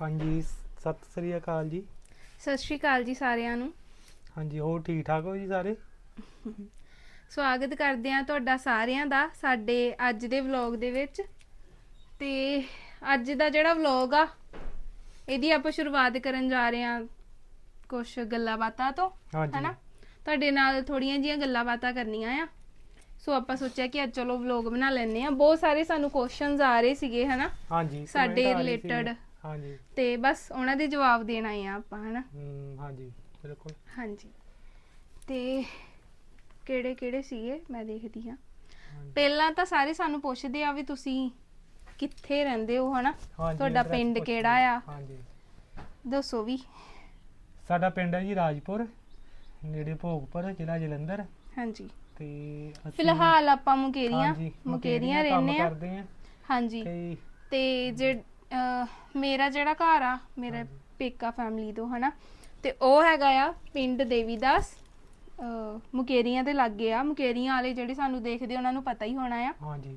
ਹਾਂਜੀ ਸਤਿ ਸ੍ਰੀ ਅਕਾਲ ਜੀ। ਸਤਿ ਸ਼੍ਰੀ ਅਕਾਲ ਜੀ ਸਾਰਿਆਂ ਨੂੰ। ਹਾਂਜੀ ਹੋਰ ਠੀਕ ਠਾਕ ਹੋ ਜੀ ਸਾਰੇ? ਸਵਾਗਤ ਕਰਦੇ ਹਾਂ ਤੁਹਾਡਾ ਸਾਰਿਆਂ ਦਾ ਸਾਡੇ ਅੱਜ ਦੇ ਵਲੌਗ ਦੇ ਵਿੱਚ। ਤੇ ਅੱਜ ਦਾ ਜਿਹੜਾ ਵਲੌਗ ਆ ਇਹਦੀ ਆਪਾਂ ਸ਼ੁਰੂਆਤ ਕਰਨ ਜਾ ਰਹੇ ਹਾਂ ਕੁਝ ਗੱਲਾਂ ਬਾਤਾਂ ਤੋਂ ਹਾਂਜੀ। ਹਨਾ? ਤੁਹਾਡੇ ਨਾਲ ਥੋੜੀਆਂ ਜੀਆਂ ਗੱਲਾਂ ਬਾਤਾਂ ਕਰਨੀਆਂ ਆ। ਸੋ ਆਪਾਂ ਸੋਚਿਆ ਕਿ ਅੱਜ ਚਲੋ ਵਲੌਗ ਬਣਾ ਲੈਂਦੇ ਆ ਬਹੁਤ ਸਾਰੇ ਸਾਨੂੰ ਕੁਐਸਚਨਸ ਆ ਰਹੇ ਸੀਗੇ ਹਨਾ? ਹਾਂਜੀ ਸਾਡੇ comment ਆ ਰਹੇ। ਸੀਗੇ। ਹਾਂਜੀ। ਤੇ ਬਸ ਉਹਨਾਂ ਦੇ ਜਵਾਬ ਦੇਣ ਆਏ ਆ ਆਪਾਂ ਹਨਾ? ਹਮ, ਹਾਂਜੀ ਬਿਲਕੁਲ। ਹਾਂਜੀ। ਤੇ ਕਿਹੜੇ ਕਿਹੜੇ ਸੀਗੇ? ਮੈਂ ਦੇਖਦੀ ਹਾਂ। ਹਾਂਜੀ। ਪਹਿਲਾਂ ਤਾਂ ਸਾਰੇ ਸਾਨੂੰ ਪੁੱਛਦੇ ਆ ਵੀ ਤੁਸੀਂ ਕਿੱਥੇ ਰਹਿੰਦੇ ਹੋ ਹਨਾ? ਹਾਂਜੀ, ਤੁਹਾਡਾ address ਪਿੰਡ ਕਿਹੜਾ ਆ? ਹਾਂਜੀ। ਦੱਸੋ ਵੀ। ਸਾਡਾ ਪਿੰਡ ਹੈ ਜੀ ਰਾਜਪੁਰ ਨੇੜੇ ਭੋਗਪੁਰ ਜ਼ਿਲ੍ਹਾ ਜਲੰਧਰ। ਹਾਂਜੀ। ਤੇ ਅਸੀਂ ਫਿਲਹਾਲ ਆਪਾਂ ਮੁਕੇਰੀਆਂ ਹਾਂਜੀ, ਮੁਕੇਰੀਆਂ ਕੰਮ ਰਹਿੰਦੇ ਆ ਕਰਦੇ ਆ ਹਾਂਜੀ। ਤੇ ਤੇ ਜੇ ਅਹ, ਮੇਰਾ ਜਿਹੜਾ ਘਰ ਆ ਮੇਰਾ ਪੇਕਾ ਫੈਮਿਲੀ ਤੋਂ ਹਨਾ? ਤੇ ਉਹ ਹੈਗਾ ਆ ਪਿੰਡ ਦੇਵੀਦਾਸ ਅਹ, ਮੁਕੇਰੀਆਂ ਦੇ ਲਾਗੇ ਆ। ਮੁਕੇਰੀਆਂ ਵਾਲੇ ਜਿਹੜੇ ਸਾਨੂੰ ਦੇਖਦੇ ਉਹਨਾਂ ਨੂੰ ਪਤਾ ਹੀ ਹੋਣਾ ਆ। ਹਾਂਜੀ।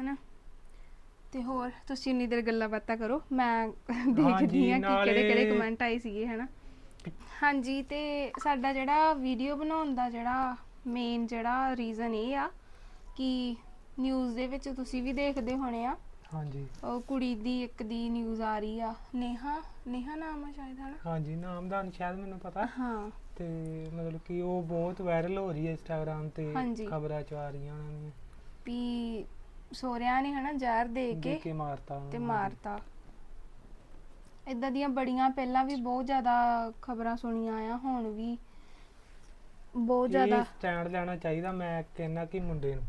ਹਨਾ? ਤੇ ਹੋਰ ਤੁਸੀਂ ਇੰਨੀ ਦੇਰ ਗੱਲਾਂ ਬਾਤਾਂ ਕਰੋ। ਮੈਂ ਦੇਖਦੀ ਆ ਕਿ ਕਿਹੜੇ ਕਿਹੜੇ ਕਮੈਂਟ ਆਏ ਸੀਗੇ ਹਨਾ? ਹਾਂਜੀ ਤੇ ਸਾਡਾ ਜਿਹੜਾ ਵੀਡੀਓ ਬਣਾਉਣ ਦਾ ਜਿਹੜਾ ਮੇਨ ਜਿਹੜਾ ਰੀਜ਼ਨ ਇਹ ਆ ਕਿ ਨਿਊਜ਼ ਦੇ ਵਿੱਚ ਤੁਸੀਂ ਵੀ ਦੇਖਦੇ ਹੋਣੇ ਆ। ਹਾਂਜੀ। ਉਹ ਕੁੜੀ ਦੀ ਇੱਕ ਦੀ ਨਿਊਜ਼ ਆ ਰਹੀ ਆ। ਨੇਹਾ ਨੇਹਾ ਨਾਮ ਆ ਸ਼ਾਇਦ ਹਨਾ? ਹਾਂਜੀ ਨਾਮ ਦਾ ਸ਼ਾਇਦ ਮੈਨੂੰ ਪਤਾ। ਹਾਂ। ਤੇ ਮਤਲਬ ਕਿ ਉਹ ਬਹੁਤ ਵਾਇਰਲ ਹੋ ਰਹੀ ਹੈ ਇੰਸਟਾਗ੍ਰam ਤੇ ਹਾਂਜੀ। ਖਬਰਾਂ ਚ ਆ ਰਹੀਆਂ ਉਹਨਾਂ ਦੀਆਂ। ਵੀ ਸੋਹਰਿਆਂ ਨੇ ਹਨਾ ਜ਼ਹਿਰ ਦੇ ਦੇ ਕੇ ਕੇ ਮਾਰਤਾ ਤੇ ਹਾਂਜੀ। ਮਾਰਤਾ। ਇਦਾਂ ਦੀਆਂ ਬੜੀਆਂ ਪਹਿਲਾਂ ਵੀ ਬਹੁਤ ਜ਼ਿਆਦਾ ਖਬਰਾਂ ਸੁਣੀਆਂ ਆ ਹੁਣ ਵੀ ਬਹੁਤ ਜ਼ਿਆਦਾ। ਇਹ ਸਟੈਂਡ ਲੈਣਾ ਚਾਹੀਦਾ ਮੈਂ ਕਹਿੰਦਾ ਕਿ ਮੁੰਡੇ ਨੂੰ।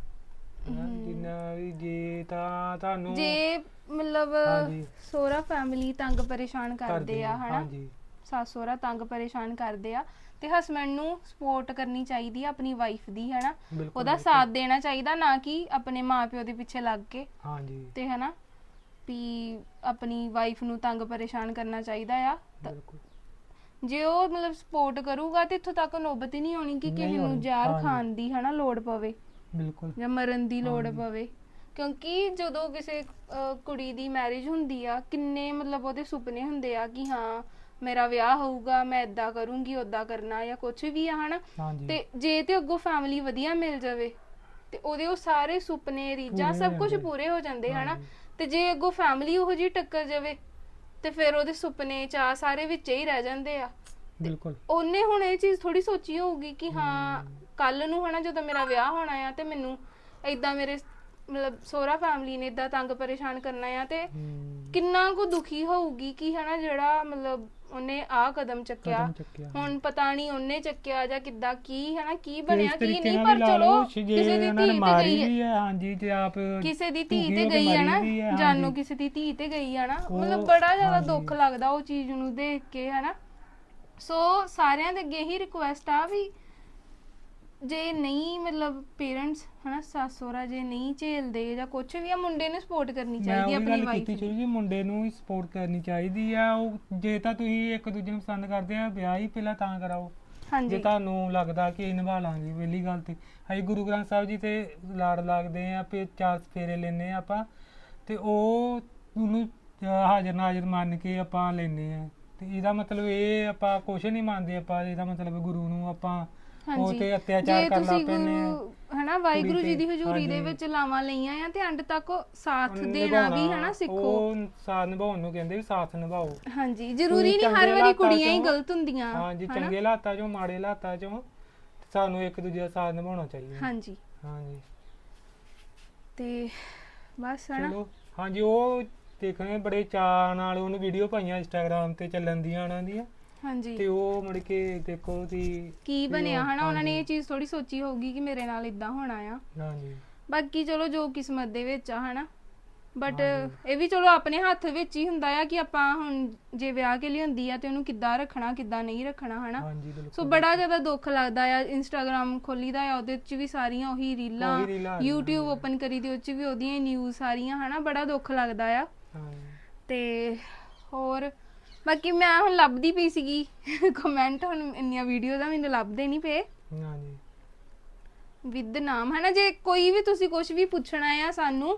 ਜਿੰਨਾ ਵੀ ਜੇ ਤਾਂ ਤੁਹਾਨੂੰ। ਜੇ ਮਤਲਬ ਹਾਂਜੀ। ਸੋਹਰਾ ਫੈਮਿਲੀ ਤੰਗ ਪਰੇਸ਼ਾਨ ਕਰਦੇ ਆ ਹਨਾ? ਹਾਂਜੀ। ਸੱਸ ਸੋਹਰਾ ਤੰਗ ਪਰੇਸ਼ਾਨ ਕਰਦੇ ਆ ਤੇ ਹਸਬੰਡ ਨੂੰ ਸਪੋਰਟ ਕਰਨੀ ਚਾਹੀਦੀ ਆ ਆਪਣੀ ਵਾਈਫ ਦੀ ਹਨਾ? ਬਿਲਕੁਲ ਉਹਦਾ ਬਿਲਕੁਲ। ਸਾਥ ਦੇਣਾ ਚਾਹੀਦਾ ਨਾ ਕਿ ਆਪਣੇ ਮਾਪਿਓ ਦੇ ਪਿੱਛੇ ਲੱਗ ਕੇ। ਹਾਂਜੀ। ਤੇ ਹਨਾ? ਵੀ ਆਪਣੀ ਵਾਈਫ ਨੂੰ ਤੰਗ ਪਰੇਸ਼ਾਨ ਕਰਨਾ ਚਾਹੀਦਾ ਆ। ਤਾਂ ਬਿਲਕੁਲ। ਜੇ ਉਹ ਮਤਲਬ ਸਪੋਰਟ ਕਰੂਗਾ ਤੇ ਇੱਥੋਂ ਤੱਕ ਨੌਬਤ ਹੀ ਨਹੀਂ ਆਉਣੀ ਕਿ ਨਹੀਂ ਕਿਸੇ ਨੂੰ ਆਉਣੀ, ਜ਼ਹਿਰ ਹਾਂਜੀ। ਖਾਣ ਦੀ ਹਨਾ ਲੋੜ ਪਵੇ। ਬਿਲਕੁਲ। ਜਾਂ ਮਰਨ ਦੀ ਲੋੜ। ਪਵੇ। ਕਿਉਂਕਿ ਜਦੋਂ ਕਿਸੇ ਕੁੜੀ ਦੀ ਮੈਰਿਜ ਹੁੰਦੀ ਆ ਕਿੰਨੇ ਮਤਲਬ ਉਹਦੇ ਸੁਪਨੇ ਹੁੰਦੇ ਆ ਕਿ ਹਾਂ ਮੇਰਾ ਵਿਆਹ ਹੋਊਗਾ ਮੈਂ ਇਦਾਂ ਕਰੂੰਗੀ ਉਦਾਂ ਕਰਨਾ ਜਾਂ ਕੁਝ ਵੀ ਆ ਹਨਾ? ਹਾਂਜੀ। ਤੇ ਜੇ ਤੇ ਅੱਗੋਂ ਫੈਮਿਲੀ ਵਧੀਆ ਮਿਲ ਜਾਵੇ ਤੇ ਉਹਦੇ ਉਹ ਸਾਰੇ ਸੁਪਨੇ ਰੀਝਾਂ ਪੂਰੇ ਸਭ ਹੋ ਕੁਝ ਜਾਂਦੇ। ਪੂਰੇ ਹੋ ਜਾਂਦੇ ਹਨਾ? ਹਾਂਜੀ। ਤੇ ਜੇ ਅੱਗੋਂ ਫੈਮਿਲੀ ਉਹੋ ਜਿਹੀ ਟੱਕਰ ਜਾਵੇ ਤੇ ਫਿਰ ਉਹਦੇ ਸੁਪਨੇ ਚਾਹ ਸਾਰੇ ਵਿੱਚ ਹੀ ਰਹਿ ਜਾਂਦੇ ਆ। ਬਿਲਕੁਲ। ਉਹਨੇ ਹੁਣ ਇਹ ਚੀਜ਼ ਥੋੜੀ ਸੋਚੀ ਹੋਊਗੀ ਕਿ ਹਾਂ। ਕੱਲ ਨੂੰ ਹਨਾ ਜਦੋਂ ਮੇਰਾ ਵਿਆਹ ਹੋਣਾ ਆ ਤੇ ਮੈਨੂੰ ਏਦਾਂ ਮੇਰੇ ਮਤਲਬ ਸੋਹਰਾ ਫੈਮਿਲੀ ਨੇ ਏਦਾਂ ਤੰਗ ਪਰੇਸ਼ਾਨ ਕਰਨਾ ਆ ਤੇ ਕਿੰਨਾ ਕੁ ਦੁਖੀ ਹੋਊਗੀ ਕਿ ਹਨਾ ਜਿਹੜਾ ਮਤਲਬ ਉਹਨੇ ਆ ਕਦਮ ਚੱਕਿਆ। ਕਦਮ ਚੱਕਿਆ। ਹੁਣ ਪਤਾ ਨਹੀਂ ਉਹਨੇ ਚੱਕਿਆ ਜਾਂ ਕਿੱਦਾਂ ਕੀ ਹਨਾ ਕੀ ਬਣਿਆ ਕੀ ਨਹੀਂ ਪਰ ਚਲੋ ਜੇ ਕਿਸੇ ਦੀ ਧੀ ਤੇ ਗਈ ਹੈ। ਹੈ ਹਾਂਜੀ ਤੇ ਆਪ ਕਿਸੇ ਦੀ ਧੀ ਤੇ ਹੋ ਗਈ ਆ ਨਾ ਹੈ, ਜਾਨੋ। ਕਿਸੇ ਦੀ ਧੀ ਤੇ ਗਈ ਆ ਨਾ ਉਹ- ਮਤਲਬ ਬੜਾ ਜ਼ਿਆਦਾ। ਦੁੱਖ ਲੱਗਦਾ ਉਹ ਚੀਜ਼ ਨੂੰ ਦੇਖ ਕੇ ਹਨਾ। ਸੋ ਸਾਰਿਆਂ ਦੇ ਅੱਗੇ ਹੀ ਰਿਕੁਐਸਟ ਆ ਵੀ ਜੇ ਨਹੀਂ ਮਤਲਬ ਪੇਰੈਂਟਸ ਹਨਾ ਸੱਸ ਸਹੁਰਾ ਜੇ ਨਹੀਂ ਝੇਲਦੇ ਜਾਂ ਕੁਝ ਵੀ ਆ ਮੁੰਡੇ ਨੂੰ ਸਪੋਰਟ ਕਰਨੀ ਮੈਂ ਚਾਹੀਦੀ ਉਹ ਆਪਣੀ ਗੱਲ ਵਾਈਫ ਕੀਤੀ ਚਲੋ ਜੀ ਮੁੰਡੇ ਨੂੰ ਹੀ ਸਪੋਰਟ ਕਰਨੀ ਚਾਹੀਦੀ ਆ। ਉਹ ਜੇ ਤਾਂ ਤੁਸੀਂ ਇੱਕ ਦੂਜੇ ਨੂੰ ਪਸੰਦ ਕਰਦੇ ਆ ਵਿਆਹ ਹੀ ਪਹਿਲਾਂ ਤਾਂ ਕਰਾਓ। ਜੇ ਹਾਂਜੀ ਤੁਹਾਨੂੰ ਲੱਗਦਾ ਕਿ ਨਿਭਾ ਲਾਂਗੇ ਪਹਿਲੀ ਗੱਲ ਤੇ। ਅਸੀਂ ਗੁਰੂ ਗ੍ਰੰਥ ਸਾਹਿਬ ਜੀ ਤੇ ਲਾੜ ਲੱਗਦੇ ਆ ਪੇ ਚਾਰ ਫੇਰੇ ਲੈਨੇ ਆ ਆਪਾਂ। ਤੇ ਉਹ ਉਹਨੂੰ ਅਹ, ਹਾਜ਼ਰ ਨਾਜ਼ਰ ਮੰਨ ਕੇ ਆਪਾਂ ਲੈਨੇ ਆ। ਤੇ ਇਹਦਾ ਮਤਲਬ ਇਹ ਆਪਾਂ ਕੁਛ ਨਹੀਂ ਮੰਨਦੇ ਆਪਾਂ ਇਹਦਾ ਮਤਲਬ ਗੁਰੂ ਨੂੰ ਆਪਾਂ ਉਹ ਹਾਂਜੀ ਤੇ ਅਤਿਆਚਾਰ ਜੇ ਕਰਨ ਤੁਸੀਂ ਲੱਗ ਪੈਂਦੇ ਆ। ਗੁਰੂ ਹਨਾ ਵਾਹਿਗੁਰੂ ਜੀ ਦੀ ਤੇ, ਹਜ਼ੂਰੀ ਦੇ ਹਾਂਜੀ। ਵਿੱਚ ਲਾਵਾਂ ਲਈਆਂ ਆ ਤੇ ਅੰਡ ਤੱਕ ਉਹ ਸਾਥ ਉਹਨੂੰ ਦੇਣਾ ਵੀ ਨਿਭਾਉਣਾ, ਹਨਾ ਸਿੱਖੋ। ਉਹ ਸਾਥ ਨਿਭਾਉਣ ਨੂੰ ਕਹਿੰਦੇ ਵੀ ਸਾਥ ਨਿਭਾਓ। ਹਾਂਜੀ ਜ਼ਰੂਰੀ ਨਹੀਂ ਚੰਗੇ ਹਰ ਵਾਰੀ ਹਾਲਾਤਾਂ ਕੁੜੀਆਂ ਹੀ ਚੋਂ- ਗਲਤ ਹੁੰਦੀਆਂ ਹਾਂਜੀ ਹਨਾ? ਚੰਗੇ ਹਾਲਾਤਾਂ ਚੋਂ ਮਾੜੇ ਹਾਲਾਤਾਂ ਚੋਂ ਸਾਨੂੰ ਇੱਕ ਦੂਜੇ ਦਾ ਸਾਥ ਨਿਭਾਉਣਾ ਚਾਹੀਦਾ। ਹਾਂਜੀ। ਹਾਂਜੀ। ਤੇ ਬਸ ਹਨਾ। ਚਲੋ ਹਾਂਜੀ ਉਹ ਦੇਖਣੇ ਬੜੇ ਚਾਅ ਨਾਲ ਉਹਨੂੰ ਵੀਡੀਓ ਪਾਈਆਂ ਇੰਸਟਾਗ੍ਰam ਤੇ ਚੱਲਣ ਦੀਆਂ ਉਹਨਾਂ ਦੀਆਂ। ਹਾਂਜੀ। ਤੇ ਉਹ ਮੁੜ ਕੇ ਦੇਖੋ ਦੀ ਕੀ ਬਣਿਆ ਹਨਾ ਉਹਨਾਂ ਨੇ ਇਹ। ਚੀਜ਼ ਥੋੜੀ ਸੋਚੀ ਹੋਊਗੀ ਕਿ ਮੇਰੇ ਨਾਲ ਇਦਾਂ ਹੋਣਾ ਆ। ਹਾਂਜੀ। ਬਾਕੀ ਚਲੋ ਜੋ ਕਿਸਮਤ ਦੇ ਵਿੱਚ ਆ ਹਨਾ। ਬਟ। ਇਹ ਵੀ ਚਲੋ ਆਪਣੇ ਹੱਥ ਵਿੱਚ ਹੀ ਹੁੰਦਾ ਆ ਕਿ ਆਪਾਂ ਹੁਣ ਜੇ ਵਿਆਹ ਕੇ ਲਈ ਹੁੰਦੀ ਆ ਤੇ ਉਹਨੂੰ ਕਿੱਦਾਂ ਰੱਖਣਾ ਕਿੱਦਾਂ ਨਹੀਂ ਰੱਖਣਾ ਹਨਾ। ਹਾਂਜੀ ਬਿਲਕੁਲ। ਸੋ ਬੜਾ ਜ਼ਿਆਦਾ ਦੁੱਖ ਲੱਗਦਾ ਆ ਇੰਸਟਾਗ੍ਰam ਖੋਲੀਦਾ ਆ ਉਹਦੇ 'ਚ ਵੀ ਸਾਰੀਆਂ ਉਹੀ ਰੀਲਾਂ ਉਹੀ ਰੀਲਾਂ ਆ ਰਹੀਆਂ, YouTube। ਓਪਨ ਕਰੀ ਤੇ ਉਹ 'ਚ ਵੀ ਉਹਦੀਆਂ ਨਿਊਜ਼ ਸਾਰੀਆਂ ਹਨਾ ਬੜਾ ਦੁੱਖ ਲੱਗਦਾ ਆ। ਹਾਂਜੀ। ਤੇ ਹੋਰ ਬਾਕੀ ਮੈਂ ਹੁਣ ਲੱਭਦੀ ਪਈ ਸੀਗੀ। ਕਮੈਂਟ ਹੁਣ ਇੰਨੀਆਂ ਵੀਡੀਓਜ਼ ਆ ਮੈਨੂੰ ਲੱਭਦੇ ਨਹੀਂ ਪਏ। ਹਾਂਜੀ ਵਿਦ ਨਾਮ ਹੈ ਨਾ ਜੇ ਕੋਈ ਵੀ ਤੁਸੀਂ ਕੁਝ ਵੀ ਪੁੱਛਣਾ ਆ ਸਾਨੂੰ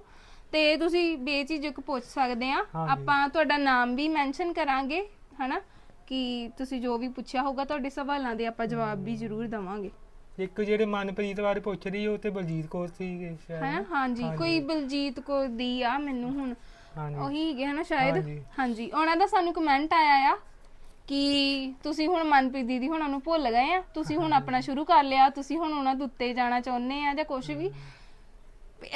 ਤੇ ਤੁਸੀਂ ਬੇਝਿਜਕ ਪੁੱਛ ਸਕਦੇ ਆ। ਆਪਾਂ ਤੁਹਾਡਾ ਨਾਮ ਵੀ ਮੈਂਸ਼ਨ ਕਰਾਂਗੇ ਹਨਾ? ਕਿ ਤੁਸੀਂ ਜੋ ਵੀ ਪੁੱਛਿਆ ਹੋਊਗਾ ਤੁਹਾਡੇ ਸਵਾਲਾਂ ਦੇ ਆਪਾਂ ਜਵਾਬ ਵੀ ਜ਼ਰੂਰ ਦਵਾਂਗੇ। ਇੱਕ ਜਿਹੜੇ ਮਨਪ੍ਰੀਤ ਬਾਰੇ ਪੁੱਛ ਰਹੀ ਉਹ ਤੇ ਬਲਜੀਤ ਕੌਰ ਸੀਗੇ ਸ਼ਾਇਦ। ਹੈ? ਹਾਂਜੀ। ਕੋਈ ਬਲਜੀਤ ਕੋ ਦੀ ਆ ਮੈਨੂੰ ਹੁਣ। ਹਾਂਜੀ। ਉਹੀ ਹੈਗੇ ਹਨਾ ਸ਼ਾਇਦ? ਹਾਂਜੀ। ਹਾਂਜੀ। ਉਹਨਾਂ ਦਾ ਸਾਨੂੰ ਕਮੈਂਟ ਆਇਆ ਆ ਕਿ ਤੁਸੀਂ ਹੁਣ ਮਨਪ੍ਰੀਤ ਦੀਦੀ ਹੁਣਾਂ ਨੂੰ ਭੁੱਲ ਗਏ ਆ। ਤੁਸੀਂ ਹੁਣ ਆਪਣਾ ਸ਼ੁਰੂ ਕਰ ਲਿਆ। ਤੁਸੀਂ ਹੁਣ ਉਹਨਾਂ ਦੇ ਉੱਤੇ ਜਾਣਾ ਚਾਹੁੰਦੇ ਆ ਜਾਂ ਕੁਝ ਵੀ।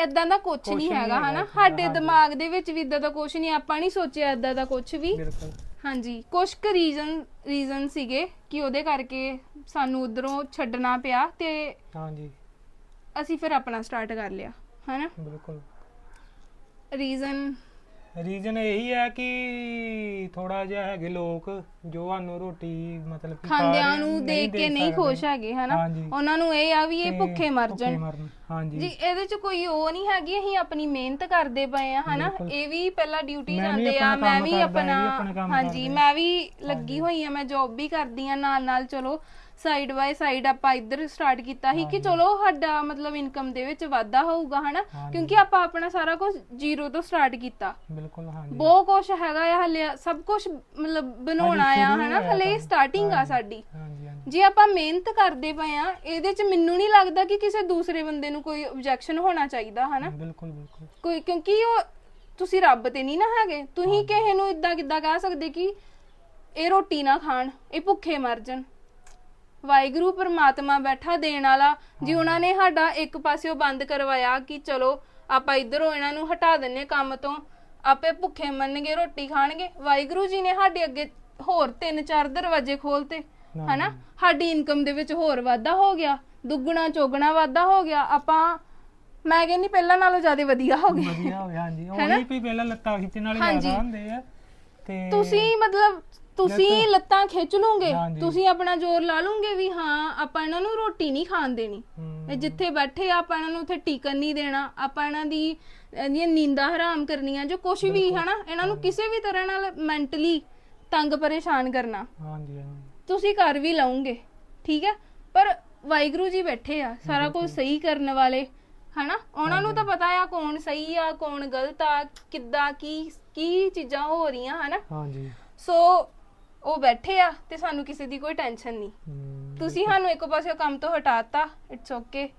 ਇਦਾਂ ਦਾ ਕੁਝ ਨਹੀਂ ਨਹੀਂ ਹੈਗਾ ਹੈਗਾ ਹਨਾ। ਸਾਡੇ ਹਾਂਜੀ। ਦਿਮਾਗ ਦੇ ਵਿੱਚ ਵੀ ਇਦਾਂ ਦਾ ਕੁਝ ਨਹੀਂ। ਆਪਾਂ ਨਹੀਂ ਸੋਚਿਆ ਇਦਾਂ ਦਾ ਕੁਝ ਵੀ। ਬਿਲਕੁਲ। ਹਾਂਜੀ। ਕੁਝ ਕੁ ਰੀਜ਼ਨ ਰੀਜ਼ਨ ਸੀਗੇ ਕਿ ਉਹਦੇ ਕਰਕੇ ਸਾਨੂੰ ਉਧਰੋਂ ਛੱਡਣਾ ਪਿਆ ਤੇ ਹਾਂਜੀ। ਅਸੀਂ ਫਿਰ ਆਪਣਾ ਸਟਾਰਟ ਕਰ ਲਿਆ। ਹਨਾ? ਬਿਲਕੁਲ। ਰੀਜ਼ਨ ਰੀਜ਼ਨ ਇਹੀ ਹੈ ਕਿ ਥੋੜਾ ਜਿਹਾ ਹੈਗੇ ਲੋਕ ਜੋ ਸਾਨੂੰ ਰੋਟੀ ਮਤਲਬ ਕਿ ਖਾ ਖਾਂਦਿਆਂ ਰਹੇ ਨੂੰ ਦੇਖ ਕੇ ਨਹੀਂ ਸਕਦੇ। ਖੁਸ਼ ਹੈਗੇ ਹਨਾ ਹਾਂਜੀ। ਉਹਨਾਂ ਨੂੰ ਇਹ ਆ ਵੀ ਇਹ ਤੇ ਭੁੱਖੇ ਮਰ ਭੁੱਖੇ ਜਾਣ ਮਰਨ, ਹਾਂਜੀ ਜੀ ਇਹਦੇ ਚ ਕੋਈ ਉਹ ਨਹੀਂ ਹੈਗੀ ਅਸੀਂ ਆਪਣੀ ਮਿਹਨਤ ਕਰਦੇ ਪਏ ਆ ਹਨਾ ਬਿਲਕੁਲ। ਇਹ ਵੀ ਪਹਿਲਾਂ ਡਿਊਟੀ ਮੈਂ ਵੀ ਜਾਂਦੇ ਆ ਆਪਣਾ ਮੈਂ ਕੰਮ ਵੀ ਕਰਦਾ, ਇਹ ਆਪਣਾ ਵੀ ਆਪਣਾ ਕੰਮ ਹਾਂਜੀ ਕਰਦੇ। ਮੈਂ ਵੀ ਲੱਗੀ ਹੋਈ ਆ ਮੈਂ ਜੌਬ ਵੀ ਕਰਦੀ ਆ ਨਾਲ ਨਾਲ ਚਲੋ ਸਾਈਡ ਬਾਏ ਸਾਈਡ ਆਪਾਂ ਇੱਧਰ ਸਟਾਰਟ ਕੀਤਾ ਸੀ ਕਿ ਚਲੋ ਸਾਡਾ ਮਤਲਬ ਇਨਕਮ ਦੇ ਵਿੱਚ ਵਾਧਾ ਹੋਊਗਾ ਹਨਾ? ਹਾਂਜੀ। ਕਿਉਂਕਿ ਆਪਾਂ ਆਪਣਾ ਸਾਰਾ ਕੁਝ ਜ਼ੀਰੋ ਤੋਂ ਸਟਾਰਟ ਕੀਤਾ। ਬਿਲਕੁਲ ਹਾਂਜੀ। ਬਹੁਤ ਕੁਝ ਹੈਗਾ ਆ ਹਲੇ ਸਭ ਕੁਝ ਮਤਲਬ ਬਣਾਉਣਾ ਆ ਸ਼ੁਰੂ ਹਨਾ? ਹੋਇਆ ਹਲੇ ਕੰਮ। ਸਟਾਰਟਿੰਗ ਆ ਹਾਂਜੀ, ਸਾਡੀ। ਹਾਂਜੀ ਹਾਂਜੀ। ਜੇ ਆਪਾਂ ਮਿਹਨਤ ਕਰਦੇ ਪਏ ਆ ਇਹਦੇ ਚ ਮੈਨੂੰ ਨਹੀਂ ਲੱਗਦਾ ਕਿ ਕਿਸੇ ਦੂਸਰੇ ਬੰਦੇ ਨੂੰ ਕੋਈ ਆਬਜੈਕਸ਼ਨ ਹੋਣਾ ਚਾਹੀਦਾ ਹਨਾ? ਬਿਲਕੁਲ ਬਿਲਕੁਲ। ਕੋਈ ਕਿਉਂਕਿ ਉਹ ਤੁਸੀਂ ਰੱਬ ਤੇ ਨਹੀਂ ਨਾ ਹੈਗੇ। ਤੁਸੀਂ ਕਿਸੇ ਨੂੰ ਇਦਾਂ ਕਿੱਦਾਂ ਕਹਿ ਸਕਦੇ ਕਿ ਇਹ ਰੋਟੀ ਨਾ ਖਾਣ ਇਹ ਭੁੱਖੇ ਮਰ ਜਾਣ। ਵਾਹਿਗੁਰੂ ਪਰਮਾਤਮਾ ਬੈਠਾ ਦੇਣ ਵਾਲਾ ਜੀ ਉਹਨਾਂ ਨੇ ਸਾਡਾ ਇੱਕ ਪਾਸਿਓਂ ਬੰਦ ਕਰਵਾਇਆ ਕਿ ਚਲੋ ਆਪਾਂ ਇਧਰੋਂ ਇਹਨਾਂ ਨੂੰ ਹਟਾ ਦਿੰਨੇ ਕੰਮ ਤੋਂ। ਆਪੇ ਭੁੱਖੇ ਮੰਨਗੇ ਰੋਟੀ ਖਾਣਗੇ। ਵਾਹਿਗੁਰੂ ਜੀ ਨੇ ਸਾਡੇ ਅੱਗੇ ਹੋਰ ਤਿੰਨ ਚਾਰ ਦਰਵਾਜ਼ੇ ਖੋਲਤੇ ਹਨਾ? ਸਾਡੀ ਇਨਕਮ ਦੇ ਵਿੱਚ ਹੋਰ ਵਾਧਾ ਹੋ ਗਿਆ ਦੁੱਗਣਾ ਚੋਗਣਾ ਵਾਧਾ ਹੋ ਗਿਆ। ਆਪਾਂ ਮੈਂ ਕਹਿੰਨੀ ਪਹਿਲਾਂ ਨਾਲੋਂ ਜ਼ਿਆਦਾ ਵਧੀਆ ਹੋ ਗਏ ਵਧੀਆ ਹੋ ਗਿਆ ਹਾਂਜੀ। ਉਹੀ ਵੀ ਪਹਿਲਾਂ ਲੱਤਾਂ ਖਿੱਚਣ ਵਾਲੇ। ਜ਼ਿਆਦਾ ਹੁੰਦੇ ਆ ਤੇ ਤੁਸੀਂ ਮਤਲਬ ਤੁਸੀਂ ਲੱਤਾਂ ਖਿੱਚ ਲਓਗੇ ਹਾਂਜੀ। ਤੁਸੀਂ ਆਪਣਾ ਜ਼ੋਰ ਲਾ ਲਓਗੇ ਵੀ ਹਾਂ ਆਪਾਂ ਇਹਨਾਂ ਨੂੰ ਰੋਟੀ ਨਹੀਂ ਖਾਣ ਦੇਣੀ। ਹਮ, ਇਹ ਜਿੱਥੇ ਬੈਠੇ ਆ ਆਪਾਂ ਇਹਨਾਂ ਨੂੰ ਉੱਥੇ ਟਿਕਣ ਨਹੀਂ ਦੇਣਾ। ਆਪਾਂ ਇਹਨਾਂ ਦੀ ਇਹਦੀਆਂ ਨੀਂਦਾਂ ਹਰਾਮ ਕਰਨੀਆਂ ਜੋ ਕੁਝ ਵੀ ਹਨਾ? ਇਹਨਾਂ ਨੂੰ ਕਿਸੇ ਵੀ ਤਰ੍ਹਾਂ ਨਾਲ ਮੈਂਟਲੀ ਤੰਗ ਪਰੇਸ਼ਾਨ ਕਰਨਾ। ਹਾਂਜੀ ਹਾਂਜੀ। ਤੁਸੀਂ ਕਰ ਵੀ ਲਓਗੇ ਠੀਕ ਹੈ? ਪਰ ਵਾਹਿਗੁਰੂ ਜੀ ਬੈਠੇ ਆ ਸਾਰਾ ਕੁਝ ਸਹੀ ਕਰਨ ਵਾਲੇ ਹਨਾ? ਉਹਨਾਂ ਨੂੰ ਤਾਂ ਪਤਾ ਆ ਕੌਣ ਸਹੀ ਆ ਕੌਣ ਗਲਤ ਆ ਕਿੱਦਾਂ ਕੀ ਕੀ ਚੀਜ਼ਾਂ ਹੋ ਰਹੀਆਂ ਹਨਾ? ਹਾਂਜੀ। ਸੋ ਉਹ ਬੈਠੇ ਆ ਤੇ ਸਾਨੂੰ ਕਿਸੇ ਦੀ ਕੋਈ ਟੈਨਸ਼ਨ ਨਹੀਂ। ਹਮ, ਤੁਸੀਂ ਸਾਨੂੰ ਇੱਕ ਪਾਸੇ ਕੰਮ ਤੋਂ ਹਟਾਤਾ ਇਟਸ ਓਕੇ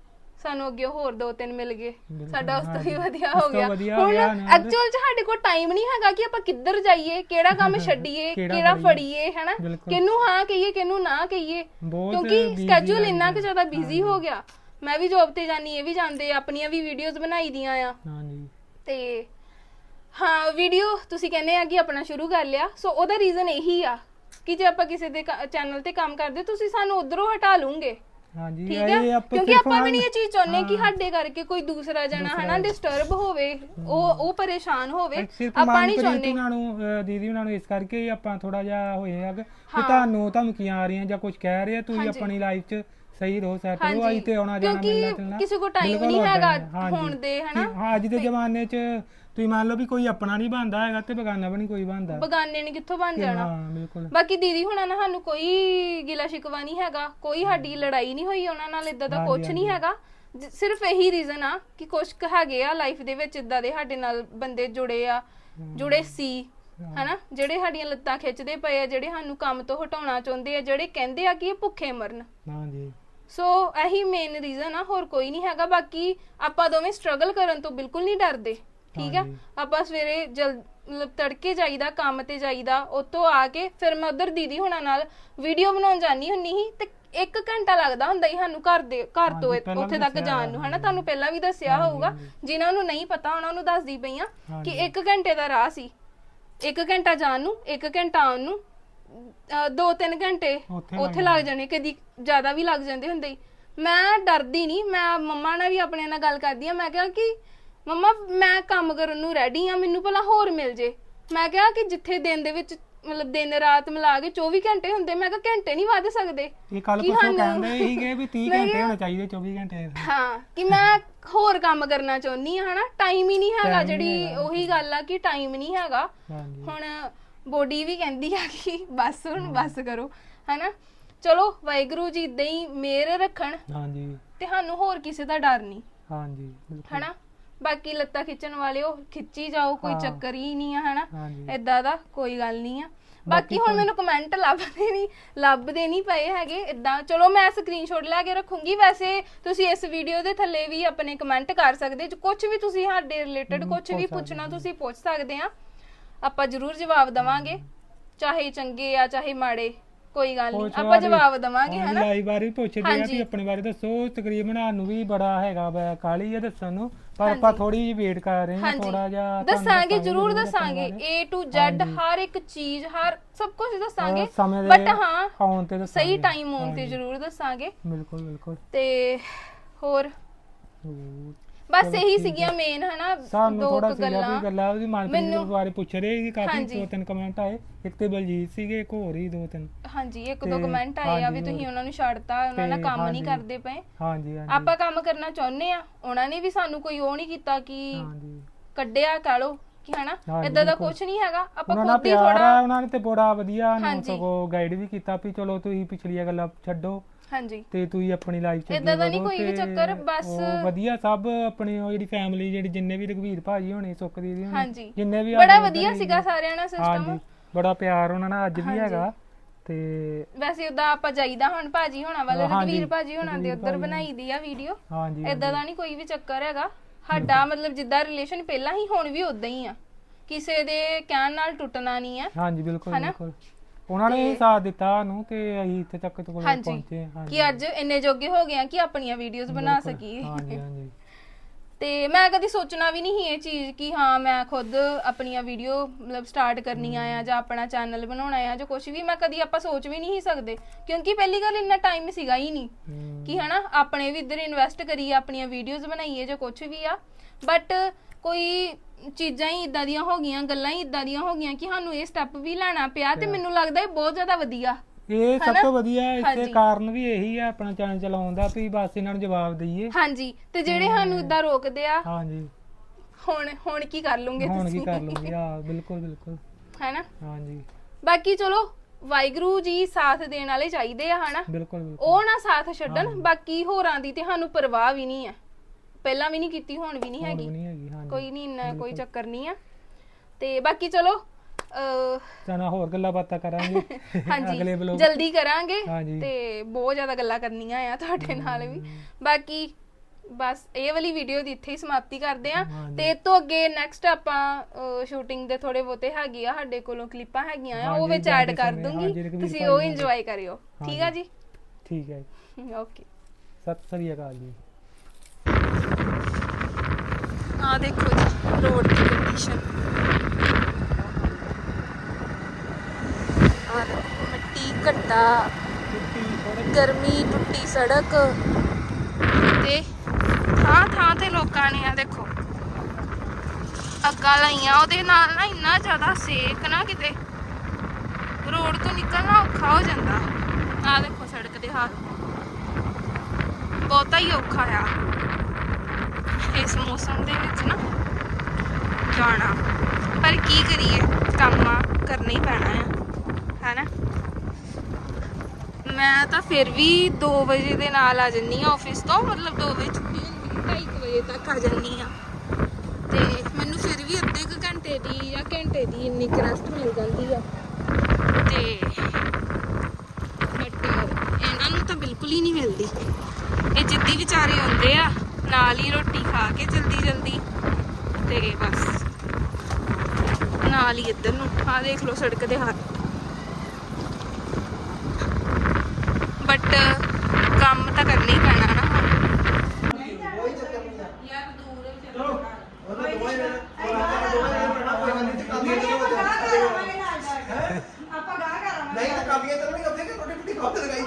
ਸਾਨੂੰ ਅੱਗੇ ਹੋਰ ਦੋ ਤਿੰਨ ਮਿਲ ਗਏ। ਬਿਲਕੁਲ, ਸਾਡਾ ਉਸ ਤੋਂ ਵੀ ਹਾਂਜੀ। ਵਧੀਆ ਉਸ ਹੋ ਤੋਂ ਗਿਆ। ਵਧੀਆ ਹੋ ਹੁਣ ਗਿਆ ਨਾ। ਐਕਚੁਅਲ ਚ ਸਾਡੇ ਕੋਲ ਟਾਈਮ ਨਹੀਂ ਹੈਗਾ ਕਿ ਆਪਾਂ ਕਿੱਧਰ ਜਾਈਏ ਕਿਹੜਾ ਕੰਮ ਛੱਡੀਏ ਕਿਹੜਾ ਕਿਹੜਾ ਫੜੀਏ। ਹਨਾ? ਬਿਲਕੁਲ। ਕਿਹਨੂੰ ਹਾਂ ਕਹੀਏ ਕਿਹਨੂੰ ਨਾ ਕਹੀਏ। ਬਹੁਤ ਕਿਉਂਕਿ busy ਸਕੇਜੂਲ ਇੰਨਾ ਕੁ। ਜ਼ਿਆਦਾ ਬਿਜ਼ੀ ਹੋ ਗਿਆ। ਮੈਂ ਵੀ ਜੌਬ ਤੇ ਜਾਨੀ ਇਹ ਵੀ ਜਾਂਦੇ ਆ, ਆਪਣੀਆਂ ਵੀ ਵੀਡੀਓਜ਼ ਬਣਾਈ ਦੀਆਂ ਆ। ਹਾਂਜੀ। ਤੇ ਹਾਂ ਵੀਡੀਓ ਤੁਸੀਂ ਕਹਿੰਦੇ ਆ ਕਿ ਆਪਣਾ ਸ਼ੁਰੂ ਕਰ ਲਿਆ। ਸੋ ਉਹਦਾ ਰੀਜ਼ਨ ਇਹੀ ਆ ਕਿ ਜੇ ਆਪਾਂ ਕਿਸੇ ਦੇ ਚੈਨਲ ਤੇ ਕੰਮ ਕਰਦੇ ਤੁਸੀਂ ਸਾਨੂੰ ਉਧਰੋਂ ਹਟਾ ਲੂਗੇ। ਹਾਂਜੀ ਠੀਕ ਇਹ ਹੈ ਆਪਾਂ ਕਿਉਂਕਿ ਸਿਰਫ ਆਪਾਂ ਵੀ ਨਹੀਂ ਇਹ ਹਾਂ, ਚੀਜ਼ ਚਾਹੁੰਦੇ ਕਿ ਸਾਡੇ ਕਰਕੇ ਕੋਈ ਦੂਸਰਾ ਜਣਾ ਹਨਾ ਡਿਸਟਰਬ ਹੋਵੇ ਉਹ ਉਹ ਪਰੇਸ਼ਾਨ ਹੋਵੇ ਸਿਰਫ ਆਪਾਂ ਨਹੀਂ ਮਨਪ੍ਰੀਤ ਚਾਹੁੰਦੇ। ਉਹਨਾਂ ਨੂੰ ਅਹ, ਦੀਦੀ ਉਹਨਾਂ ਨੂੰ ਇਸ ਕਰਕੇ ਹੀ ਆਪਾਂ ਥੋੜਾ ਜਿਹਾ ਹੋਏ ਆ ਕਿ ਤੁਹਾਨੂੰ ਧਮਕੀਆਂ ਆ ਰਹੀਆਂ ਜਾਂ ਕੁਝ ਕਹਿ ਰਹੇ ਆ ਤੁਸੀਂ ਆਪਣੀ ਲਾਈਫ 'ਚ ਸਹੀ ਰਹੋ ਸੈਟ ਰਹੋ ਹਾਂਜੀ। ਅੱਜ ਤੇ ਆਉਣਾ ਜਾਣਾ ਕਿਉਂਕਿ ਮਿਲਣਾ ਚੱਲਣਾ ਕਿਸੇ ਕੋਲ time ਬਿਲਕੁਲ ਨਹੀਂ ਉੱਦਾਂ ਹੈਗਾ ਹੀ ਹੈ, ਹਾਂਜੀ। ਹੋਣ ਦੇ, ਹਨਾ? ਕਿ ਹਾਂ ਅੱਜ ਦੇ ਜ਼ਮਾਨੇ 'ਚ ਤੁਸੀਂ ਮੰਨ ਲਓ ਵੀ ਕੋਈ ਆਪਣਾ ਨਹੀਂ ਬਣਦਾ ਹੈਗਾ ਤੇ ਬਗਾਨਾ ਵੀ ਨਹੀਂ ਕੋਈ ਬਣਦਾ। ਬਗਾਨੇ ਨੇ ਕਿੱਥੋਂ ਬਣ ਜਾਣਾ? ਹਾਂ ਬਿਲਕੁਲ। ਬਾਕੀ ਦੀਦੀ ਹੁਣਾਂ ਨਾਲ ਸਾਨੂੰ ਕੋਈ ਗਿਲਾ ਸ਼ਿਕਵਾ ਨਹੀਂ ਹੈਗਾ ਕੋਈ ਸਾਡੀ ਲੜਾਈ ਨਹੀਂ ਹੋਈ ਉਹਨਾਂ ਨਾਲ ਇਦਾਂ ਦਾ ਕੁਝ ਨਹੀਂ ਹੈਗਾ। ਜ- ਸਿਰਫ ਇਹੀ ਰੀਜ਼ਨ ਆ ਕਿ ਕੁਝ ਕੁ ਹੈਗੇ ਆ ਲਾਈਫ ਦੇ ਵਿੱਚ ਇਦਾਂ ਦੇ ਸਾਡੇ ਨਾਲ ਬੰਦੇ ਜੁੜੇ ਆ ਜੁੜੇ ਸੀ ਹਨਾ? ਜਿਹੜੇ ਸਾਡੀਆਂ ਲੱਤਾਂ ਖਿੱਚਦੇ ਪਏ ਆ ਜਿਹੜੇ ਸਾਨੂੰ ਕੰਮ ਤੋਂ ਹਟਾਉਣਾ ਚਾਹੁੰਦੇ ਆ ਜਿਹੜੇ ਕਹਿੰਦੇ ਆ ਕਿ ਇਹ ਭੁੱਖੇ ਮਰਨ। ਹਾਂਜੀ। ਸੋ ਇਹੀ ਮੇਨ ਰੀਜ਼ਨ ਆ ਹੋਰ ਕੋਈ ਨਹੀਂ ਹੈਗਾ। ਬਾਕੀ ਆਪਾਂ ਦੋਵੇਂ ਸਟਰਗਲ ਕਰਨ ਤੋਂ ਬਿਲਕੁਲ ਨਹੀਂ ਡਰਦੇ। ਠੀਕ ਆ? ਹਾਂਜੀ। ਆਪਾਂ ਸਵੇਰੇ ਜਲ ਮਤਲਬ ਤੜਕੇ ਜਾਈਦਾ ਕੰਮ ਤੇ ਜਾਈਦਾ ਉਤੋਂ ਆ ਕੇ ਫਿਰ ਮੈਂ ਉਧਰ ਦੀਦੀ ਹੁਣਾਂ ਨਾਲ ਵੀਡੀਓ ਬਣਾਉਣ ਜਾਨੀ ਹੁੰਨੀ ਸੀ ਤੇ ਇੱਕ ਘੰਟਾ ਲੱਗਦਾ ਹੁੰਦਾ ਸੀ ਸਾਨੂੰ ਘਰ ਦੇ ਘਰ ਤੋਂ ਹਾਂਜੀ, ਪਹਿਲਾਂ ਉੱਥੇ ਵੀ ਤੱਕ ਦੱਸਿਆ ਜਾਣ ਨੂੰ ਹਨਾ? ਤੁਹਾਨੂੰ ਪਹਿਲਾਂ ਵੀ ਦੱਸਿਆ ਹੋਊਗਾ। ਜਿਨ੍ਹਾਂ ਨੂੰ ਨਹੀਂ ਪਤਾ ਉਹਨਾਂ ਨੂੰ ਦੱਸਦੀ ਪਈ ਆ ਕਿ ਹਾਂਜੀ। ਇੱਕ ਘੰਟੇ ਦਾ ਰਾਹ ਸੀ। ਇੱਕ ਘੰਟਾ ਜਾਣ ਨੂੰ ਇੱਕ ਘੰਟਾ ਆਉਣ ਨੂੰ ਅਹ ਦੋ ਤਿੰਨ ਘੰਟੇ ਉੱਥੇ ਉੱਥੇ ਲੱਗ ਜਾਣੇ ਕਦੀ ਜ਼ਿਆਦਾ ਵੀ ਲੱਗ ਜਾਂਦੇ ਹੁੰਦੇ ਮੈਂ ਡਰਦੀ ਨਹੀਂ ਮੈਂ ਮੰਮਾ ਨਾਲ ਵੀ ਆਪਣੇ ਨਾਲ ਗੱਲ ਕਰਦੀ ਆ ਮੈਂ ਕਿਹਾ ਕਿ ਮੰਮਾ ਮੈਂ ਕੰਮ ਕਰਨ ਨੂੰ ਰੈਡੀ ਆ ਮੈਨੂੰ ਭਲਾ ਹੋਰ ਮਿਲ ਜੇ। ਮੈਂ ਕਿਹਾ ਕਿ ਜਿੱਥੇ ਦਿਨ ਦੇ ਵਿੱਚ ਮਤਲਬ ਦਿਨ ਰਾਤ ਮਿਲਾ ਕੇ 24 ਘੰਟੇ ਹੁੰਦੇ ਮੈਂ ਕਿਹਾ ਘੰਟੇ ਨਹੀਂ ਵੱਧ ਸਕਦੇ। ਇਹ ਕੱਲ ਕਿ ਪਰਸੋਂ ਸਾਨੂੰ- ਕਹਿੰਦੇ ਸੀਗੇ ਵੀ 30 ਮੈਂ ਘੰਟੇ ਕਿਹਾ- ਹੋਣੇ ਚਾਹੀਦੇ 24 ਘੰਟੇ। ਹਾਂ ਕਿ ਮੈਂ ਹੋਰ ਕੰਮ ਕਰਨਾ ਚਾਹੁੰਦੀ ਆ ਹਨਾ? ਟਾਈਮ ਹੀ ਨਹੀਂ ਹੈਗਾ Time ਹੀ ਜਿਹੜੀ ਹੈਗਾ। ਉਹੀ ਗੱਲ ਆ ਕਿ ਟਾਈਮ ਨਹੀਂ ਹੈਗਾ। ਹਾਂਜੀ। ਹੁਣ ਬੋਡੀ ਵੀ ਕਹਿੰਦੀ ਆ ਕਿ ਬਸ ਹੁਣ ਬਸ ਕਰੋ ਹਨਾ? ਚਲੋ ਵਾਹਿਗੁਰੂ ਜੀ ਇਦਾਂ ਹੀ ਮਿਹਰ ਰੱਖਣ। ਹਾਂਜੀ। ਤੇ ਸਾਨੂੰ ਹੋਰ ਕਿਸੇ ਦਾ ਡਰ ਨਹੀਂ। ਹਾਂਜੀ ਬਿਲਕੁਲ। ਹਨਾ? ਬਾਕੀ ਲੱਤਾਂ ਖਿੱਚਣ ਵਾਲੇ ਉਹ ਖਿੱਚੀ ਜਾਓ ਕੋਈ ਹਾਂ। ਚੱਕਰ ਹੀ ਨਹੀਂ ਆ ਹਨਾ? ਹਾਂਜੀ। ਇਦਾਂ ਦਾ ਕੋਈ ਗੱਲ ਨਹੀਂ ਆ। ਬਾਕੀ ਹੁਣ ਮੈਨੂੰ ਕਮੈਂਟ ਲੱਭਦੇ ਨਹੀਂ ਲੱਭਦੇ ਨਹੀਂ ਪਏ ਹੈਗੇ ਇਦਾਂ ਚਲੋ ਮੈਂ ਸਕਰੀਨਸ਼ਾਟ ਲੈ ਕੇ ਰੱਖੂੰਗੀ। ਵੈਸੇ ਤੁਸੀਂ ਇਸ ਵੀਡੀਓ ਦੇ ਥੱਲੇ ਵੀ ਆਪਣੇ ਕਮੈਂਟ ਕਰ ਸਕਦੇ ਕੁਝ ਵੀ ਤੁਸੀਂ ਸਾਡੇ ਰਿਲੇਟਡ ਹਮ, ਕੁਝ ਪੁੱਛ ਵੀ ਸਕਦੇ ਪੁੱਛਣਾ ਤੁਸੀਂ ਪੁੱਛ ਸਕਦੇ ਆ। ਆਪਾਂ ਜ਼ਰੂਰ ਜਵਾਬ ਦਵਾਂਗੇ। ਚਾਹੇ ਚੰਗੇ ਆ ਚਾਹੇ ਮਾੜੇ। ਕੋਈ ਗੱਲ ਨਹੀਂ ਪੁੱਛ ਆਪਾਂ ਜਵਾਬ ਦਵਾਂਗੇ ਹਨਾ? ਲਾਈਵ ਬਾਰੇ ਪੁੱਛਦੇ ਆ ਹਾਂਜੀ। ਵੀ ਆਪਣੇ ਬਾਰੇ ਦੱਸੋ ਤਕਰੀਬਨ ਸਾਨੂੰ ਵੀ ਬੜਾ ਹੈਗਾ ਵਾ ਕਾਲੀ ਆ ਦੱਸਣ ਨੂੰ। ਪਰ ਆਪਾਂ ਥੋੜੀ ਜਿਹੀ ਵੇਟ ਕਰ ਰਹੇ ਹਾਂ ਥੋੜਾ ਜਿਹਾ ਤੁਹਾਨੂੰ ਦੱਸਾਂਗੇ ਜ਼ਰੂਰ ਆਪਣੇ ਦੱਸਾਂਗੇ। ਬਾਰੇ। A to Z ਹਾਂਜੀ। ਹਰ ਇੱਕ ਚੀਜ਼ ਹਰ ਸਭ ਕੁਝ ਦੱਸਾਂਗੇ। ਅਹ ਸਮੇਂ ਦੇ ਬਟ ਹਾਂ ਆਉਣ ਤੇ ਦੱਸਾਂਗੇ। ਸਹੀ ਟਾਈਮ ਆਉਣ ਤੇ ਹਾਂਜੀ, ਜ਼ਰੂਰ ਦੱਸਾਂਗੇ। ਬਿਲਕੁਲ ਬਿਲਕੁਲ। ਤੇ ਹੋਰ? ਹੋਰ? ਬਸ ਇਹੀ ਸੀਗੀਆਂ ਮੇਨ ਹਨਾ ਸਾਨੂੰ ਦੋ ਥੋੜਾ ਕੁ ਸੀਗਾ ਗੱਲਾਂ ਵੀ ਗੱਲਾਂ ਉਹਦੀ ਮਨਪ੍ਰੀਤ ਦੇ ਮੈਨੂੰ- ਬਾਰੇ ਪੁੱਛ ਰਹੇ ਸੀ ਕਾਫੀ ਹਾਂਜੀ। ਦੋ ਤਿੰਨ ਕਮੈਂਟ ਆਏ ਇੱਕ ਤੇ ਬਲਜੀਤ ਸੀਗੇ ਇੱਕ ਹੋਰ ਹੀ ਦੋ ਤਿੰਨ ਹਾਂਜੀ ਇੱਕ ਦੋ ਤੇ ਕਮੈਂਟ ਆਏ ਆ ਵੀ ਹਾਂਜੀ, ਤੁਸੀਂ। ਉਹਨਾਂ ਨੂੰ ਛੱਡਤਾ ਉਹਨਾਂ ਨਾਲ ਤੇ ਕੰਮ ਨਹੀਂ ਹਾਂਜੀ। ਕਰਦੇ ਪਏ ਹਾਂਜੀ ਹਾਂਜੀ ਆਪਾਂ ਕੰਮ ਕਰਨਾ ਚਾਹੁੰਦੇ ਆ ਉਹਨਾਂ ਨੇ ਵੀ ਸਾਨੂੰ ਕੋਈ ਉਹ ਨਹੀਂ ਕੀਤਾ ਕਿ ਹਾਂਜੀ ਕੱਢਿਆ ਕਹ ਲੋ ਕਿ ਹਨਾ ਹਾਂਜੀ, ਇਦਾਂ ਦਾ ਬਿਲਕੁਲ। ਕੁਝ ਨਹੀਂ ਹੈਗਾ ਆਪਾਂ ਉਹਨਾਂ ਨਾਲ ਖੁਦ ਹੀ ਪਿਆਰ ਆ ਥੋੜਾ ਉਹਨਾਂ ਨੇ ਤੇ ਬੜਾ ਵਧੀਆ ਨੂੰ ਹਾਂਜੀ। ਸਗੋਂ ਗਾਈਡ ਵੀ ਕੀਤਾ ਵੀ ਚਲੋ ਤੁਸੀਂ ਪਿਛਲੀਆਂ ਗੱਲਾਂ ਛੱਡੋ ਹਾਂਜੀ। ਤੇ ਤੁਸੀਂ ਆਪਣੀ ਲਾਈਫ ਚ ਅੱਗੇ ਦਾ ਨਹੀਂ ਕੋਈ ਵੀ ਚੱਕਰ, ਬਸ- ਵਧੀਆ ਸਭ ਆਪਣੀ ਉਹ ਜਿਹੜੀ ਫੈਮਿਲੀ ਜਿਹੜੀ ਜਿੰਨੇ ਵੀ ਰਘਵੀਰ ਭਾਜੀ ਹੋਣੇ ਸੁੱਖ ਦੀਦੀ ਹੋਣੇ ਹਾਂਜੀ। ਜਿੰਨੇ ਵੀ ਬੜਾ ਵਧੀਆ ਸੀਗਾ ਸਾਰਿਆਂ ਨਾਲ ਸਿਸਟਮ ਹਾਂਜੀ ਬੜਾ ਪਿਆਰ ਉਹਨਾਂ ਨਾਲ ਅੱਜ ਵੀ। ਹੈਗਾ ਤੇ ਵੈਸੇ ਉਦਾਂ ਆਪਾਂ ਜਾਈਦਾ ਹੁਣ ਭਾਜੀ ਹੋਣਾ ਵਾਲੇ ਰਣਵੀਰ ਭਾਜੀ ਹੋਣਾ ਦੇ ਰਘਵੀਰ ਉੱਧਰ ਬਣਾਈ ਦੀ ਆ ਵੀਡੀਓ ਹਾਂਜੀ ਇਦਾਂ ਦਾ ਨਹੀਂ ਕੋਈ ਵੀ ਚੱਕਰ ਹੈਗਾ। ਸਾਡਾ ਮਤਲਬ ਜਿੱਦਾਂ ਰਿਲੇਸ਼ਨ ਪਹਿਲਾਂ ਹੀ ਹੁਣ ਵੀ ਉਦਾਂ ਹੀ ਆ। ਕਿਸੇ ਦੇ ਕਹਿਣ ਨਾਲ ਟੁੱਟਣਾ ਨਹੀਂ ਆ। ਹਾਂਜੀ ਬਿਲਕੁਲ? ਬਿਲਕੁਲ। ਉਹਨਾਂ ਨੇ ਹੀ ਸਾਥ ਦਿੱਤਾ ਸਾਨੂੰ ਤੇ ਅਸੀਂ ਇੱਥੇ ਤੱਕ ਕੋਲ ਹਾਂਜੀ ਪਹੁੰਚੇ ਹਾਂ। ਕਿ ਅੱਜ ਇੰਨੇ ਜੋਗੇ ਹੋ ਗਏ ਆ ਕਿ ਆਪਣੀਆਂ ਵੀਡੀਓਜ਼ ਬਣਾ ਸਕੀਏ। ਹਾਂਜੀ ਹਾਂਜੀ। ਤੇ ਮੈਂ ਕਦੀ ਸੋਚਣਾ ਵੀ ਨਹੀਂ ਇਹ ਚੀਜ਼ ਕਿ ਹਾਂ ਮੈਂ ਖੁਦ ਆਪਣੀਆਂ ਵੀਡੀਓ ਮਤਲਬ ਸਟਾਰਟ ਕਰਨੀਆਂ ਆ ਜਾਂ ਆਪਣਾ ਚੈਨਲ ਬਣਾਉਣਾ ਆ ਜਾਂ ਕੁਝ ਵੀ ਮੈਂ ਕਦੀ ਆਪਾਂ ਸੋਚ ਵੀ ਨਹੀਂ ਸੀ ਸਕਦੇ। ਕਿਉਂਕਿ ਪਹਿਲੀ ਗੱਲ ਇੰਨਾ ਟਾਈਮ ਸੀਗਾ ਹੀ ਨਹੀਂ ਕਿ ਹਨਾ ਆਪਣੇ ਵੀ ਇੱਧਰ ਇਨਵੈਸਟ ਕਰੀਏ ਆਪਣੀਆਂ ਵੀਡੀਓਜ਼ ਬਣਾਈਏ ਜਾਂ ਕੁਝ ਵੀ ਆ। ਬਟ ਕੋਈ ਚੀਜ਼ਾਂ ਹੀ ਇਦਾਂ ਦੀਆਂ ਹੋ ਗਈਆਂ ਗੱਲਾਂ ਹੀ ਇਦਾਂ ਦੀਆਂ ਹੋ ਗਈਆਂ ਕਿ ਸਾਨੂੰ ਇਹ ਸਟੈਪ ਵੀ ਲੈਣਾ ਪਿਆ ਤੇ ਮੈਨੂੰ ਲੱਗਦਾ ਇਹ ਬਹੁਤ ਜ਼ਿਆਦਾ ਵਧੀਆ। ਇਹ ਸਭ? ਤੋਂ ਵਧੀਆ ਇਸੇ ਹਾਂਜੀ। ਕਾਰਨ ਵੀ ਇਹੀ ਆ ਆਪਣਾ ਚੈਨਲ ਚਲਾਉਣ ਦਾ ਵੀ ਬਸ ਇਹਨਾਂ ਨੂੰ ਜਵਾਬ ਦਈਏ। ਹਾਂਜੀ ਤੇ ਜਿਹੜੇ ਸਾਨੂੰ ਇਦਾਂ ਰੋਕਦੇ ਆ ਹਾਂਜੀ। ਹੁਣ ਹੁਣ ਕੀ ਕਰ ਲੂੰਗੇ ਹੁਣ ਕੀ ਤੁਸੀਂ? ਕਰ ਲੂੰਗੀ? ਆ ਬਿਲਕੁਲ ਬਿਲਕੁਲ। ਹੈਨਾ? ਹਾਂਜੀ। ਬਾਕੀ ਚਲੋ ਵਾਹਿਗੁਰੂ ਜੀ ਸਾਥ ਦੇਣ ਵਾਲੇ ਚਾਹੀਦੇ ਆ ਹਨਾ? ਬਿਲਕੁਲ ਬਿਲਕੁਲ। ਉਹ ਨਾ ਸਾਥ ਛੱਡਣ ਬਾਕੀ ਹੋਰਾਂ ਦੀ ਤੇ ਸਾਨੂੰ ਪਰਵਾਹ ਵੀ ਨਹੀਂ ਆ। ਪਹਿਲਾਂ ਵੀ ਨਹੀਂ ਕੀਤੀ ਹੁਣ ਵੀ ਨਹੀਂ ਹੁਣ ਹੈਗੀ। ਵੀ ਨਹੀਂ ਹੈਗੀ ਹਾਂਜੀ। ਕੋਈ ਨਹੀਂ ਇੰਨਾ ਕੋਈ ਚੱਕਰ ਨਹੀਂ ਆ। ਤੇ ਬਾਕੀ ਚਲੋ ਅਹ, ਹੋਰ ਗੱਲਾਂ ਬਾਤਾਂ ਕਰਾਂਗੇ। ਹਾਂਜੀ ਅਗਲੇ ਬਲੌਗ ਜਲਦੀ ਕਰਾਂਗੇ ਹਾਂਜੀ। ਤੇ ਬਹੁਤ ਜ਼ਿਆਦਾ ਗੱਲਾਂ ਕਰਨੀਆਂ ਆ ਤੁਹਾਡੇ ਨਾਲ ਵੀ। ਬਾਕੀ ਬਸ ਇਹ ਵਾਲੀ ਵੀਡੀਓ ਦੀ ਇੱਥੇ ਹੀ ਸਮਾਪਤੀ ਕਰਦੇ ਆ ਹਾਂਜੀ। ਤੇ ਇਹ ਤੋਂ ਅੱਗੇ ਨੈਕਸਟ ਆਪਾਂ ਸ਼ੂਟਿੰਗ ਦੇ ਥੋੜੇ ਬਹੁਤੇ ਹੈਗੇ ਆ ਸਾਡੇ ਕੋਲੋਂ ਕਲਿੱਪਾਂ ਹੈਗੀਆਂ ਆ ਉਹ ਹਾਂਜੀ, ਵਿੱਚ ਐਡ ਜਾਂਦੇ ਕਰ ਸਮੇਂ, ਦੂੰਗੀ। ਹਾਂਜੀ, ਰਘਵੀਰ ਤੁਸੀਂ ਭਾਈ ਉਹ ਨਾਲ। ਇੰਜੋਏ ਕਰਿਓ। ਠੀਕ ਆ ਜੀ? ਠੀਕ ਹੈ ਓਕੇ ਸਤਿ ਸ੍ਰੀ ਅਕਾਲ ਜੀ। ਆ ਦੇਖੋ ਜੀ ਰੋਡ ਦੀ ਕੰਡੀਸ਼ਨ ਆ ਦੇਖੋ ਮਿੱਟੀ ਘੱਟਾ ਗਰਮੀ ਟੁੱਟੀ ਸੜਕ। ਤੇ ਥਾਂ ਥਾਂ ਤੇ ਲੋਕਾਂ ਨੇ ਆ ਦੇਖੋ। ਅੱਗਾਂ ਲਾਈਆਂ, ਉਹਦੇ ਨਾਲ ਨਾ ਇੰਨਾ ਜ਼ਿਆਦਾ ਸੇਕ ਨਾ ਕਿਤੇ। ਰੋਡ ਤੋਂ ਨਿਕਲਣਾ ਔਖਾ ਹੋ ਜਾਂਦਾ। ਆ ਦੇਖੋ ਸੜਕ ਦੇ ਹਾਲ। ਬਹੁਤਾ ਹੀ ਔਖਾ ਆ। ਇਸ ਮੌਸਮ ਦੇ ਵਿੱਚ ਨਾ ਜਾਣਾ। ਪਰ ਕੀ ਕਰੀਏ? ਕੰਮ ਆ ਕਰਨਾ ਹੀ ਪੈਣਾ ਆ। ਹੈਨਾ? ਮੈਂ ਤਾਂ ਫਿਰ ਵੀ 2 ਵਜੇ ਦੇ ਨਾਲ ਆ ਜੰਨੀ ਆ ਆਫਿਸ ਤੋਂ, ਮਤਲਬ 2 ਵਜੇ ਛੁੱਟੀ ਹੁੰਦੀ 2:30 ਵਜੇ ਤੱਕ ਆ ਜੰਨੀ ਆ ਤੇ ਮੈਨੂੰ ਫਿਰ ਵੀ ਅੱਧੇ ਕੁ ਘੰਟੇ ਦੀ ਜਾਂ ਘੰਟੇ ਦੀ ਇੰਨੀ ਕੁ ਰੈਸਟ ਮਿਲ ਜਾਂਦੀ ਆ। ਤੇ ਬਟ ਇਹਨਾਂ ਨੂੰ ਤਾਂ ਬਿਲਕੁਲ ਹੀ ਨਹੀਂ ਮਿਲਦੀ। ਇਹ ਜਿੱਦੀ ਵਿਚਾਰੇ ਹੁੰਦੇ ਆ, ਨਾਲ ਹੀ ਰੋਟੀ ਖਾ ਕੇ ਜਲਦੀ ਜਲਦੀ ਤੇ ਬਸ, ਨਾਲ ਹੀ ਇੱਧਰ ਨੂੰ ਆ ਦੇਖ ਲਓ ਸੜਕ ਦੇ ਹੱਥ ਬਟ ਕੰਮ ਤਾਂ ਕਰਨਾ ਹੀ ਪੈਣਾ ਨਾ। ਨਹੀਂ ਤਾਂ ਕਾਬੀਆਂ ਚੱਲਣਗੇ ਉੱਥੇ ਕਿ ਰੋਟੀ ਰੋਟੀ ਖਾ ਕੇ ਲਗਾਈ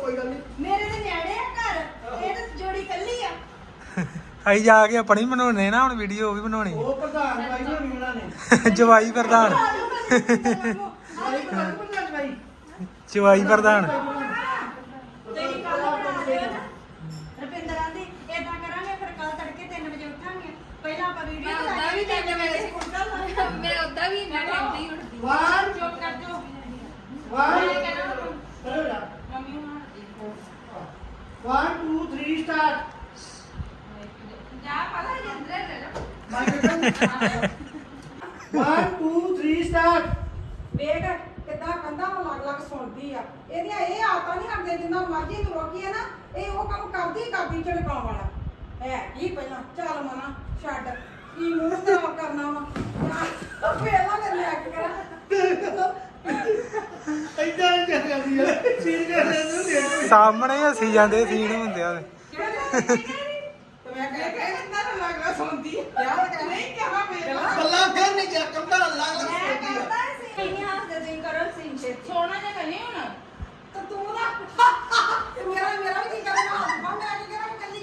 ਕੋਈ ਗੱਲ ਨਹੀਂ। ਮੇਰੇ ਤੇ ਨਿਆਣੇ ਆ ਘਰ ਇਹ ਤਾਂ ਜੋੜੀ ਕੱਲੀ ਆ। ਅਸੀਂ ਜਾ ਕੇ ਆਪਣੀ ਬਣਾਉਣੇ ਨਾ ਹੁਣ ਵੀਡੀਓ ਉਹ ਵੀ ਬਣਾਉਣੀ। ਉਹ ਪ੍ਰਧਾਨ ਭਾਈ ਹੋਣੀ ਉਹਨਾਂ ਨੇ। ਜਵਾਈ ਪ੍ਰਧਾਨ। ਭਾਈ ਪ੍ਰਧਾਨ ਪ੍ਰਧਾਨ ਭਾਈ ਜਵਾਈ ਪ੍ਰਧਾਨ ਤੇਰੀ ਕੱਲ ਬਣਾ ਲਿਓ ਨਾ ਰੁਪਿੰਦਰ ਆਂਦੀ ਏਦਾਂ ਕਰਾਂਗੇ ਫਿਰ ਕੱਲ ਤੜਕੇ 3 ਵਜੇ ਉੱਠਾਂਗੇ ਪਹਿਲਾਂ ਆਪਾਂ ਵੀਡੀਓ ਮੈਂ ਉੱਦਾਂ ਵੀ ਤਿੰਨ ਵਜੇ। ਉੱਠਾਂਗੇ ਮੈਂ ਉਦਾਂ ਵੀ ਟਾਈਮ ਨਹੀਂ ਉੱਠਦੀ ਵਾਹ ਚੁੱਪ ਕਰ ਜੋ। ਵਾਹ ਮੰਮੀ ਹੁਣ 1 2 3 ਸਟਾਰਟ ਜਾ ਪਤਾ ਜੀ। ਅੰਦਰ ਲੈ ਲਓ One, two, three, start. ਵੇਖ ਕਿੱਦਾਂ ਕੰਧਾਂ ਨੂੰ ਲੱਗ ਲੱਗ ਸੁਣਦੀ ਆ। ਇਹਦੀਆਂ ਇਹ ਆਦਤਾਂ ਨਹੀਂ ਹਟਦੇ ਜਿੰਨਾ ਮਰਜ਼ੀ ਤੂੰ ਰੋਕੀਏ ਨਾ ਇਹ ਉਹ ਕੰਮ ਕਰਦੀ ਕਰਦੀ ਝੜਕਾਉਣ ਵਾਲਾ। ਹੈ ਕੀ ਪਹਿਲਾਂ? ਚੱਲ ਮਨਾ ਛੱਡ। ਕੀ ਤੇ ਆਪ ਕਰਨਾ ਵਾ? ਪਹਿਲਾਂ ਮੈਂ ਲੈ ਕੇ ਕਰਾਂ ਏਦਾਂ ਹੀ ਚੱਲ ਜਾਂਦੀ ਆ। ਸੀਨ ਕਰਦੇ ਨੂੰ ਦੇਖ। ਸਾਹਮਣੇ ਹੀ ਹੱਸੀ ਜਾਂਦੇ ਸੀਨ ਹੁੰਦੇ ਆ। ਤੇ ਮੈਂ ਕਹਿ ਕੇ ਕੰਧਾਂ ਨੂੰ ਲੱਗ ਲੱਗ ਸੁਣਦੀ ਆ। ਯਾਰ ਕਹਿ ਨਹੀਂ ਕਿਹਾ ਮੇਰਾ ਗੱਲਾਂ ਫਿਰ ਨਹੀਂ ਜਾ ਕੰਧਾਂ ਲੱਗ ਲੱਗ ਮੈਂ ਸੁਣਦੀ ਆ। ਕਰਦਾ ਸੀ ਨਹੀਂ ਹੱਸਦੇ ਤੁਸੀਂ ਕਰੋ ਸੀਨ ਛੇਤੀ ਸੋਨਾ ਜਿਹਾ ਕਰੀ ਹੁਣ। ਤਾਂ ਤੂੰ ਨਾ ਤੇ ਮੇਰਾ ਮੇਰਾ ਵੀ ਕੀ ਕਰਨਾ? ਹੱਥ ਮੈਂ ਕੀ ਕਰਾਂ ਕੱਲੀ?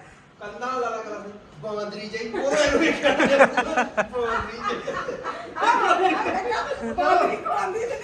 ਕੰਧਾਂ ਲਾ ਲਾ ਕਰ ਜਾਈ ਉਹ ਇਹਨੂੰ ਵੇਖਣ ਬਾਂਦਰੀ ਜਾਈ। ਬਾਂਦਰੀ ਕੋਲ ਆਂਦੀ ਤੇ